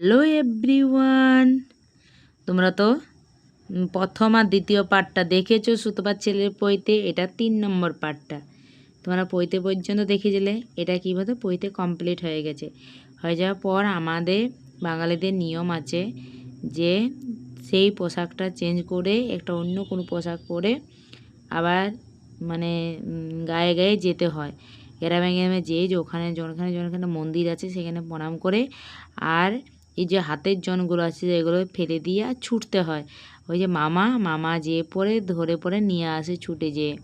Hello everyone তোমরা তো প্রথম আর দ্বিতীয় পার্টটা দেখেছ সুতপার ছেলের পইতে, এটা তিন নম্বর পার্টটা তোমরা পইতে পর্যন্ত দেখেছিলে এটা কীভাবে পইতে কমপ্লিট হয়ে গেছে। হয়ে যাওয়ার পর আমাদের বাঙালিদের নিয়ম আছে যে সেই পোশাকটা চেঞ্জ করে একটা অন্য কোনো পোশাক পরে আবার মানে গায়ে গায়ে যেতে হয়। গ্রামে গ্রামে যে ওখানে, যেখানে যেখানে মন্দির আছে সেখানে প্রণাম করে আর এই যে হাতের জনগুলো আছে এগুলো ফেলে দিয়ে আর ছুটতে হয়। ওই যে মামা মামা যেয়ে পরে ধরে পরে নিয়ে আসে ছুটে যেয়ে।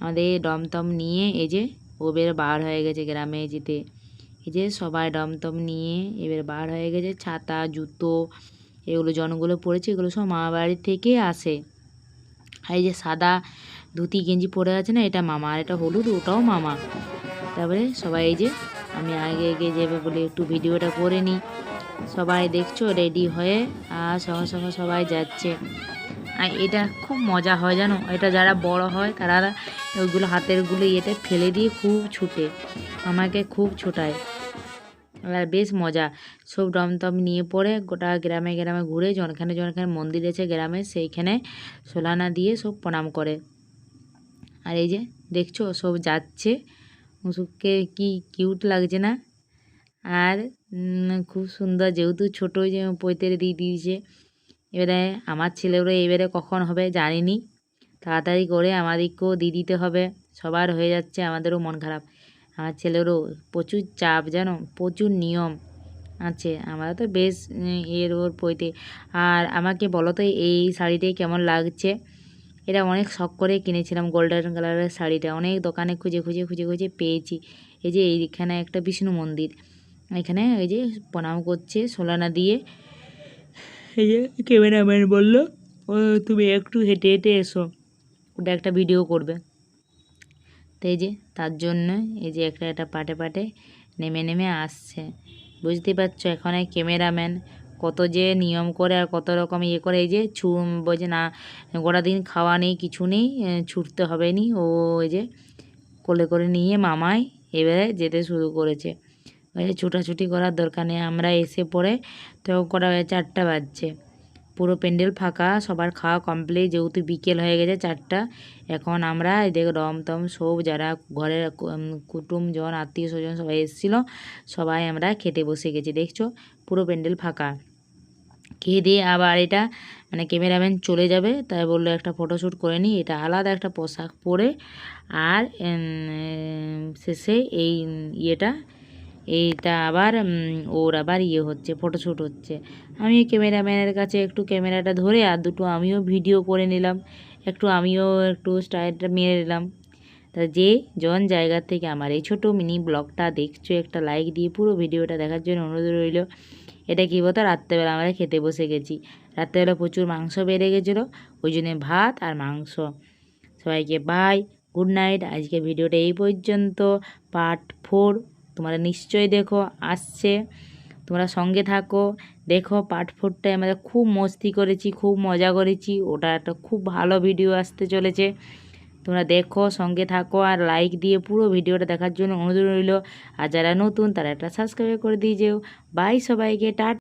আমাদের ডমটম নিয়ে এই যে ওবের বার হয়ে গেছে গ্রামে যেতে। এই যে সবাই ডমটম নিয়ে এবার বার হয়ে গেছে, ছাতা, জুতো, এগুলো জনগুলো পড়েছে এগুলো সব মামা বাড়ির থেকে আসে। আর এই যে সাদা ধুতি, গেঞ্জি পরে আছে না, এটা মামা আর এটা হলুদ, ওটাও মামা। তারপরে সবাই এই যে আমি আগে এগিয়ে যাবে বলে, একটু ভিডিওটা করে নিই। সবাই দেখছ রেডি হয়ে, আর সঙ্গে সঙ্গে সবাই যাচ্ছে। আর এটা খুব মজা হয় জানো, এটা যারা বড় হয় তারা ওইগুলো হাতেরগুলো ইয়েতে ফেলে দিয়ে খুব ছুটে, আমাকে খুব ছোটায়। আর বেশ মজা, সব ডমটম নিয়ে পড়ে, গোটা গ্রামে গ্রামে ঘুরে, জনখানে জনখানে মন্দির আছে গ্রামে, সেইখানে সোলানা দিয়ে সব প্রণাম করে। আর এই যে দেখছ, সব যাচ্ছে, মুসুককে কি কিউট লাগছে না? আর খুব সুন্দর। যেহেতু ছোটো যে পৈতের দিয়ে দিয়েছে, এবারে আমার ছেলেরও এবারে কখন হবে জানিনি। তাড়াতাড়ি করে আমাদেরকেও দিয়ে দিতে হবে। সবার হয়ে যাচ্ছে, আমাদেরও মন খারাপ। আমার ছেলেরও প্রচুর চাপ, জানো? প্রচুর নিয়ম আছে। আমরা তো বেশ এর ওর পইতে আর আমাকে বলো তো, এই শাড়িটাই কেমন লাগছে? এটা অনেক শখ করে কিনেছিলাম, গোল্ডেন কালারের শাড়িটা। অনেক দোকানে খুঁজে খুঁজে খুঁজে খুঁজে পেয়েছি। এই যে এইখানে একটা বিষ্ণু মন্দির। এখানে ওই যে প্রণাম করছে সোলানা দিয়ে। এই যে ক্যামেরাম্যান বলল ও তুমি একটু হেঁটে হেঁটে এসো ওটা একটা ভিডিও করবে। তো এই যে তার জন্য এই যে একটা একটা পাটে পাটে নেমে নেমে আসছে। বুঝতে পারছ এখানে ক্যামেরাম্যান কত যে নিয়ম করে আর কত রকম ইয়ে করে এই যে ছু বলছে না গোটা দিন খাওয়া নেই কিছু নেই ছুটতে হবে নি। ও ওই যে কোলে করে নিয়ে মামাই এবারে যেতে শুরু করেছে। ওই ছুটাছুটি করার দরকার নেই। আমরা এসে পড়ে তো কটা চারটা বাজছে। পুরো প্যান্ডেল ফাঁকা, সবার খাওয়া কমপ্লিট যেহেতু বিকেল হয়ে গেছে চারটা, এখন আমরা এদিকে রমটম সব যারা ঘরের কুটুমজন আত্মীয় স্বজন সবাই এসেছিল, সবাই আমরা খেতে বসে গেছি, দেখছ? পুরো প্যান্ডেল ফাঁকা। খেয়ে দিয়ে আবার এটা মানে ক্যামেরাম্যান চলে যাবে, তাই বলল একটা ফটোশ্যুট করে নিই এটা আলাদা একটা পোশাক পরে, আর শেষে এই ইয়েটা এইটা আবার ওর আবার ইয়ে হচ্ছে ফটোশ্যুট হচ্ছে। আমি ক্যামেরাম্যানের কাছে একটু ক্যামেরাটা ধরে, আর দুটো আমিও ভিডিও করে নিলাম। একটু আমিও একটু স্টাইলটা মেরে নিলাম। তা যে জন জায়গা থেকে আমার এই ছোটো মিনি ব্লগটা দেখছ, একটা লাইক দিয়ে পুরো ভিডিওটা দেখার জন্য অনুরোধ রইল। এটা কী বলতো, রাত্রেবেলা আমরা খেতে বসে গেছি। রাত্রেবেলা প্রচুর মাংস বেড়ে গেছিল, ওই জন্যে ভাত আর মাংস। সবাইকে বাই গুড নাইট আজকে ভিডিওটা এই পর্যন্ত। পার্ট ফোর তোমরা নিশ্চয়ই দেখো, আসছে। তোমরা সঙ্গে থাকো। দেখো পার্ট ফোরটায় আমরা খুব মস্তি করেছি, খুব মজা করেছি। ওটা একটা খুব ভালো ভিডিও আসতে চলেছে। তোমরা দেখো, সঙ্গে থাকো আর লাইক দিয়ে পুরো ভিডিওটা দেখার জন্য অনুরোধ রইল। আর যারা নতুন, তারা একটা সাবস্ক্রাইব করে দিয়ে যেও। বাই সবাইকে টাটা